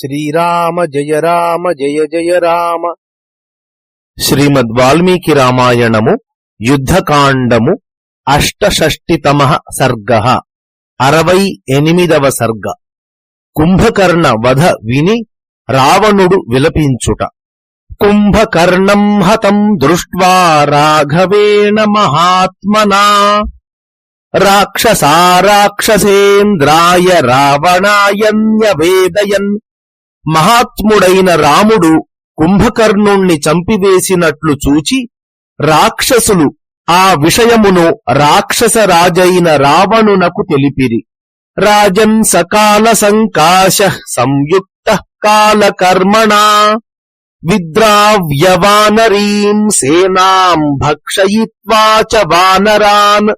శ్రీరామ జయ రామ జయ జయ రామ. శ్రీమద్ వాల్మీకి రామాయణము యుద్ధకాండము అష్టషష్టితమ సర్గ. అరవై ఎనిమిదవ సర్గ. కుంభకర్ణ వధ విని రావణుడు విలపించుట. కుంభకర్ణం హతం దృష్ట్వా రాఘవేణ మహాత్మనా. రాక్షసారాక్షసేంద్రాయ రావణాయన్యవేదయన్ మహాత్ముడైన రాముడు కుంభకర్ణుణ్ణి చంపివేసినట్లు చూచి రాక్షసులు ఆ విషయమును రాక్షస రాజైన రావణునకు తెలిపిరి. రాజన్ సకాల సంకాశ సంయుక్త కాలకర్మణా విద్రావ్యవానరీం సేనాం భక్షయిత్వా చ వానరాన్.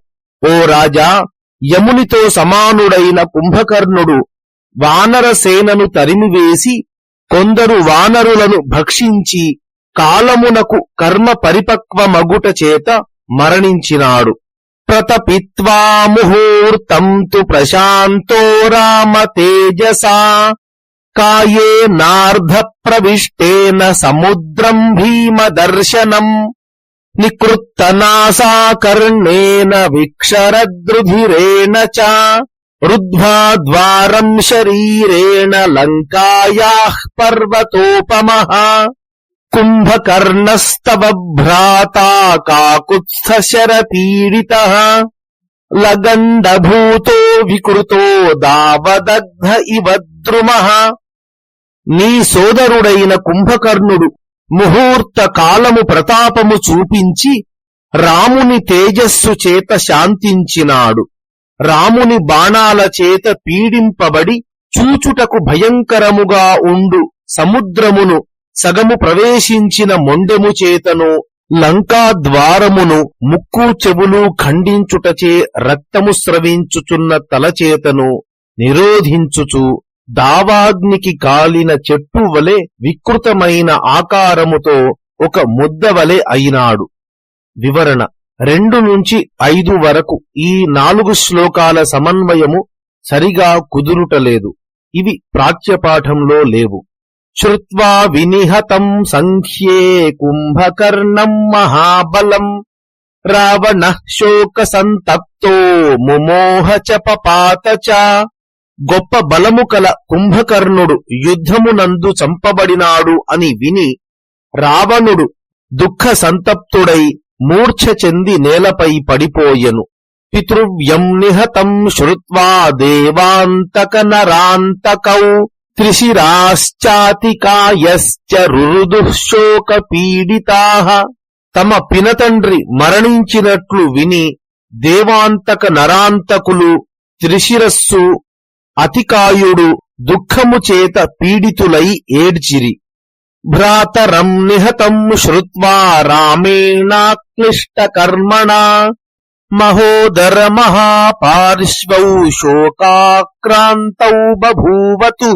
ఓ రాజా యమునితో సమానుడైన కుంభకర్ణుడు వానర సేనను తరిమివేసి కొందరు వానరులను భక్షించి కాలమునకు కర్మ పరిపక్వమగుట చేత మరణించినాడు. ప్రతపిత్వా ముహూర్తం తు ప్రశాంతో రామ తేజసా. కాయే నార్ధ ప్రవిష్టేన సముద్రం భీమదర్శనం. నికృత్తనాసాకర్ణేన విక్షరద్రుధిరేణ చ. రుద్ధ్వా ద్వారం శరీరేణ లంకాయాః పర్వతోపమః కుంభకర్ణస్తవ భ్రాతా కాకుత్స్థశరపీడితः లగండభూతో వికృతో దావదగ్ధ ఇవ ద్రుమః నీ సోదరుడైన కుంభకర్ణుడు ముహూర్త కాలము ప్రతాపము చూపించి రాముని తేజస్సు చేత శాంతించినాడు. రాముని బాణాల చేత పీడింపబడి చూచుటకు భయంకరముగా ఉండు. సముద్రమును సగము ప్రవేశించిన మొండెము చేతను లంకా ద్వారమును ముక్కు చెవులు ఖండించుటచే రక్తము స్రవించుచున్న తలచేతను నిరోధించుచు దావాగ్నికి కాలిన చెట్టు వలె వికృతమైన ఆకారముతో ఒక ముద్ద వలె అయినాడు. వివరణ రెండు నుంచి ఐదు వరకు ఈ నాలుగు శ్లోకాల సమన్వయము సరిగా కుదురుటలేదు. ఇవి ప్రాచ్యపాఠంలో లేవు. శ్రుత్వా వినిహతం సంఖ్యే కుంభకర్ణం మహాబలం. రావణ శోక సంతప్తో ముమోహ చ పపాత చ. గొప్ప బలము కల కుంభకర్ణుడు యుద్ధమునందు చంపబడినాడు అని విని రావణుడు దుఃఖ సంతప్తుడై మూర్ఛ చెంది నేలపై పడిపోయెను. పితృవ్యం నిహతం శ్రుత్వా దేవాంతక నరాంతకౌ త్రిశిరాశ్చాతికాయశ్చ రురుదు పీడితా తమ పినతండ్రి మరణించినట్లు విని దేవాంతక నరాంతకులు త్రిశిరస్సు అతికాయుడు దుఃఖము చేత పీడితులై ఏడ్చిరి. భ్రాతరం నిహతం శ్రుత్వా రామేణాక్లిష్ట కర్మణా మహోదర మహాపార్శ్వౌ శోకాక్రాంతౌ బభూవతు.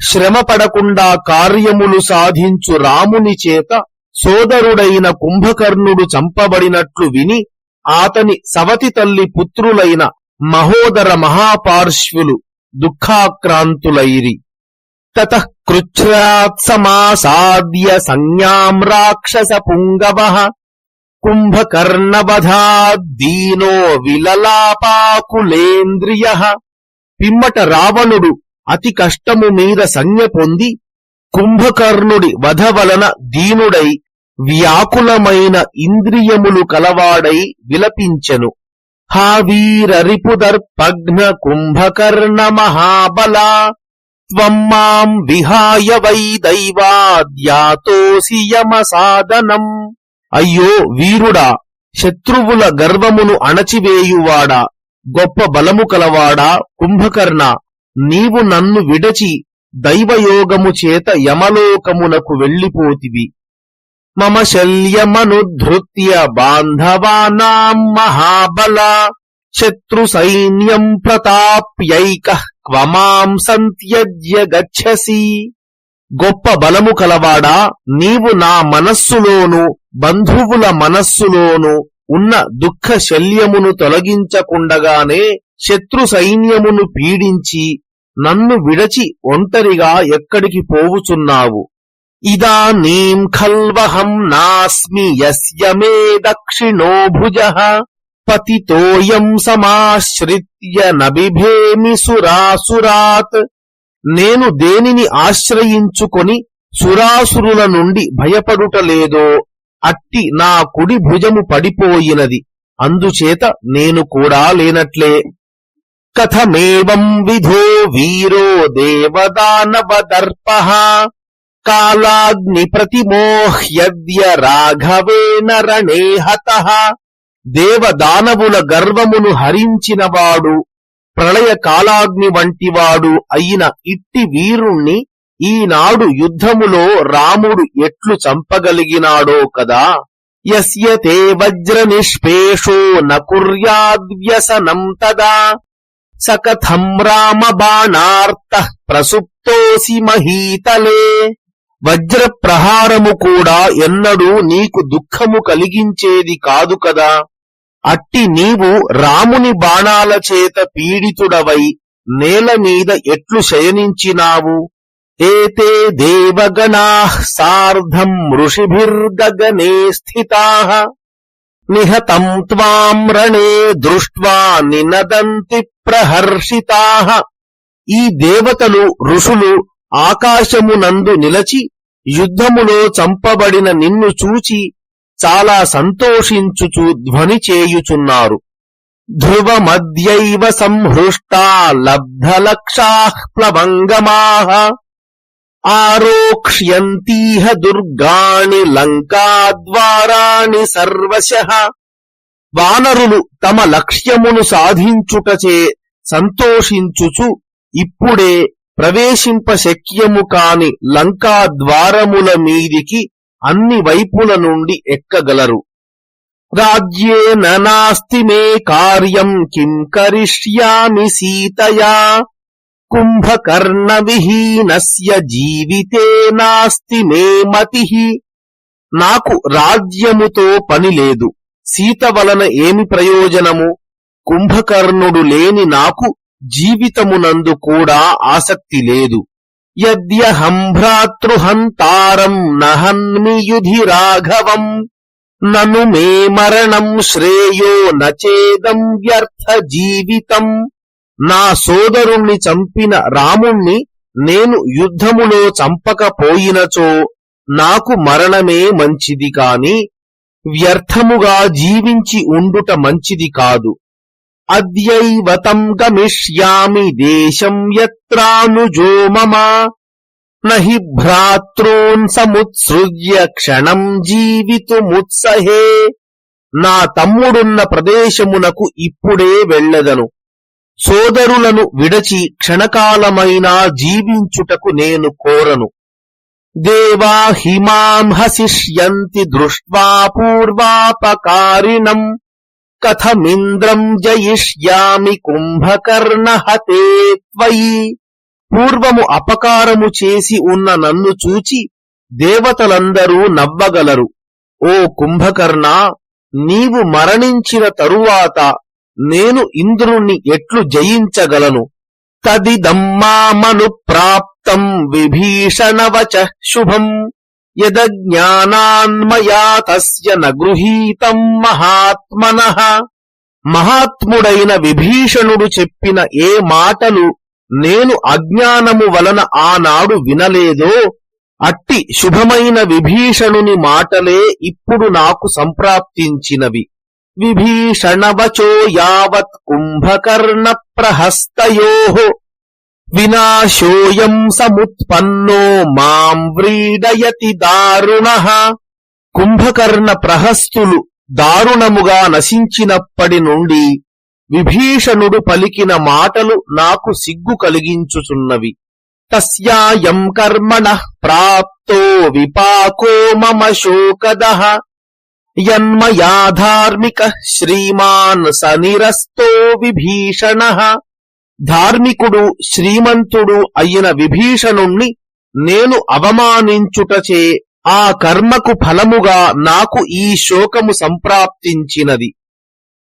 శ్రమపడకుండా కార్యములు సాధించు రాముని చేత సోదరుడైన కుంభకర్ణుడు చంపబడినట్లు విని ఆతని సవతి తల్లి పుత్రులైన మహోదర మహాపార్శ్వులు దుఃఖాక్రాంతులైరి. తత కృచ్ఛ్రాత్సమాసాద్య సంజ్ఞాం రాక్షస పుంగవ కుంభకర్ణవధాద్దీనో విలలాపాకులేంద్రియ పిమ్మట రావణుడు అతి కష్టము మీద సంజ్ఞ పొంది కుంభకర్ణుడి వధ వలన దీనుడై వ్యాకులమైన ఇంద్రియములు కలవాడై విలపించెను। హావీరరిపుదర్పఘ్న కుంభకర్ణ మహాబలా త్వం మాం విహాయ వై దైవాద్యాతోసి యమ సాధనం అయ్యో వీరుడా శత్రువుల గర్వమును అణచివేయువాడా గొప్ప బలము కలవాడా కుంభకర్ణ నీవు నన్ను విడచి దైవయోగము చేత యమలోకమునకు వెళ్ళిపోతివి. మమ శల్యమనుధృత్య బాంధవానాం మహాబల శత్రు సైన్యం ప్రతాప్యైక క్వమాం సంత్యజ్య గచ్చసి గొప్ప బలము కలవాడా నీవు నా మనస్సులోను బంధువుల మనస్సులోను ఉన్న దుఃఖ శల్యమును తొలగించకుండగానే శత్రు సైన్యమును పీడించి నన్ను విడచి ఒంటరిగా ఎక్కడికి పోవుచున్నావు. ఇదానీం ఖల్వహం నాస్మి యస్య మే దక్షిణో భుజ పతితోయం సమాశ్రిత్య నబిభేమి సురాసురాత్. నేను దేనిని ఆశ్రయించుకొని సురాసురుల నుండి భయపడుటలేదో అట్టి నా కుడి భుజము పడిపోయినది. అందుచేత నేను కూడా లేనట్లే. కథమేవం విధో వీరో దేవదానవదర్ప. కాలాగ్ని ప్రతిమోహ్యద్య రాఘవేన రణే హత. దేవదానవుల గర్వమును హరించినవాడు ప్రళయ కాలాగ్ని వంటివాడు అయిన ఇట్టి వీరుణ్ణి ఈనాడు యుద్ధములో రాముడు ఎట్లు చంపగలిగినాడో కదా? యస్యతే వజ్ర నిష్పేషో నకుర్యాద్వ్యసనం తదా. సకథం రామ బాణార్త ప్రసుప్తోసి మహీతలే. వజ్ర ప్రహారము కూడా ఎన్నడూ నీకు దుఃఖము కలిగించేది కాదు కదా? అట్టి నీవు రాముని బాణాల చేత పీడితుడవై నేల మీద ఎట్లు శయనించినావు? ఏతే దేవగణా సార్ధం ఋషిభిర్గగనే స్థితా? నిహతం త్వాం రణే దృష్ట్వా నినదంతి ప్రహర్షితా? ఈ దేవతలు ఋషులు ఆకాశమునందు నిలచి యుద్ధములో చంపబడిన నిన్ను చూచి చాలా సంతోషించుచు ధ్వని చేయుచున్నారు. ధ్రువమద్యైవ సంహృష్టా లబ్ధలక్షా ప్లవంగమా. ఆరోక్ష్యంతీహ దుర్గాణి లంకాద్వారాణి సర్వశ. వానరులు తమ లక్ష్యమును సాధించుటచే సంతోషించుచు ఇప్పుడే ప్రవేశింప శక్యము కాని లంకా ద్వారముల మీదికి అన్ని వైపుల నుండి ఎక్కగలరు? రాజ్యేన నాస్తి మే కార్యం కిం కరిష్యామి సీతయా? కుంభకర్ణ విహీనస్య జీవితే నాస్తి మే మతి. నాకు రాజ్యముతో పని లేదు. సీత వలన ఏమి ప్రయోజనము? కుంభకర్ణుడు లేని నాకు జీవితమునందు కూడా ఆసక్తి లేదు. యద్యహం భ్రాతృహంతారం నహన్మి యుధి రాఘవం నను మే మరణం శ్రేయో నచేదం వ్యర్థ జీవితం. నా సోదరుణ్ణి చంపిన రాముణ్ణి నేను యుద్ధములో చంపకపోయినచో నాకు మరణమే మంచిది కాని వ్యర్థముగా జీవించి ఉండుట మంచిది కాదు. అద్యైవతం గమిష్యామి దేశం యత్రానుజో మమ. నహి భ్రాతॄన్ సముత్సృజ్య క్షణం జీవితుముత్సహే. నా తమ్ముడున్న ప్రదేశమునకు ఇప్పుడే వెళ్ళదను. సోదరులను విడచి క్షణకాలమైనా జీవించుటకు నేను కోరను. దేవా హిమాం హసిష్యంతి దృష్ట్వా పూర్వాపకారిణం. కథమింద్రం జయిష్యామి కుంభకర్ణ హతే త్వయి పూర్వము అపకారము చేసి ఉన్న నన్ను చూచి దేవతలందరూ నవ్వగలరు. ఓ కుంభకర్ణ నీవు మరణించిన తరువాత నేను ఇంద్రుణ్ణి ఎట్లు జయించగలను? తదిదమ్మామను ప్రాప్తం విభీషణవచ శుభం. యదజ్ఞానాన్మయా తస్య నగృహీతం మహాత్మన. మహాత్ముడైన విభీషణుడు చెప్పిన ఏ మాటలు నేను అజ్ఞానము వలన ఆనాడు వినలేదో అట్టి శుభమైన విభీషణుని మాటలే ఇప్పుడు నాకు సంప్రాప్తించినవి. విభీషణవచో యావత్ కుంభకర్ణ ప్రహస్తయో. వినాశోయం సముత్పన్నో మాం వ్రీడయతి దారుణ కుంభకర్ణ ప్రహస్తులు దారుణముగా నశించినప్పటి నుండి విభీషణుడు పలికిన మాటలు నాకు సిగ్గు కలిగించుచున్నవి తస్యాయం కర్మణ ప్రాప్తో విపాకో మమ శోకద యన్మయా ధార్మిక శ్రీమాన్ సనిరస్తో విభీషణ ధార్మికుడు శ్రీమంతుడు అయిన విభీషణుణ్ణి నేను అవమానించుటచే ఆ కర్మకు ఫలముగా నాకు ఈ శోకము సంప్రాప్తించినది.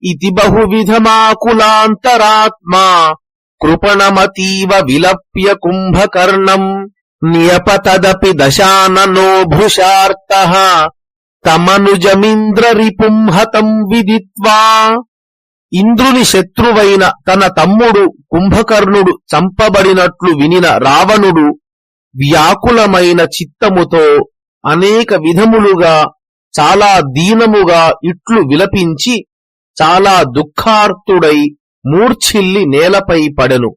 ఇది బహువిధమాకులాంతరాత్మా కృపణమతీవ విలప్య కుంభకర్ణం నియపతదపి దశాననో భృశార్త తమనుజమింద్ర రిపుంహతం విదిత్వా. ఇంద్రుని శత్రువైన తన తమ్ముడు కుంభకర్ణుడు చంపబడినట్లు వినిన రావణుడు వ్యాకులమైన చిత్తముతో అనేక విధములుగా చాలా దీనముగా ఇట్లు విలపించి చాలా దుఃఖార్తుడై మూర్ఛిల్లి నేలపై పడెను.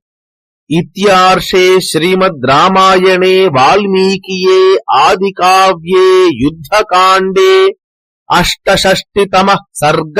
ఇత్యార్షే శ్రీమద్ రామాయణే వాల్మీకియే ఆది కావ్యే యుద్ధకాండే అష్టషష్టితమ సర్గ.